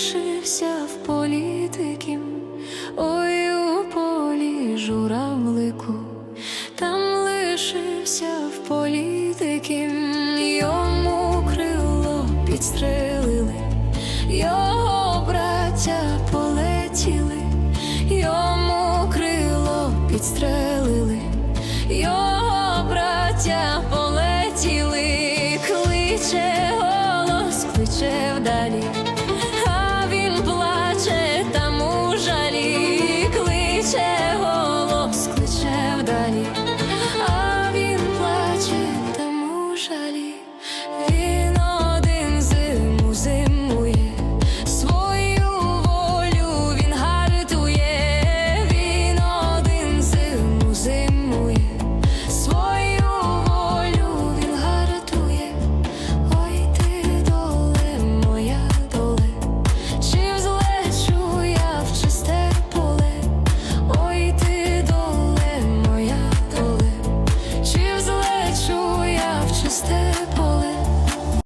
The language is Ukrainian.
лишився в політиків, ой у полі журавлику, там лишився в політики, йому крило підстрелили, його браття полетіли, йому крило підстрелили, його браття полетіли, кличе голос, кличе вдалі. Він один зиму зимує, свою волю він гартує, він один зиму зимує, свою волю він гартує, ой ти доле, моя доле, чи я в чисте поле, ой ти доле, моя доле, чи я в чисте поле.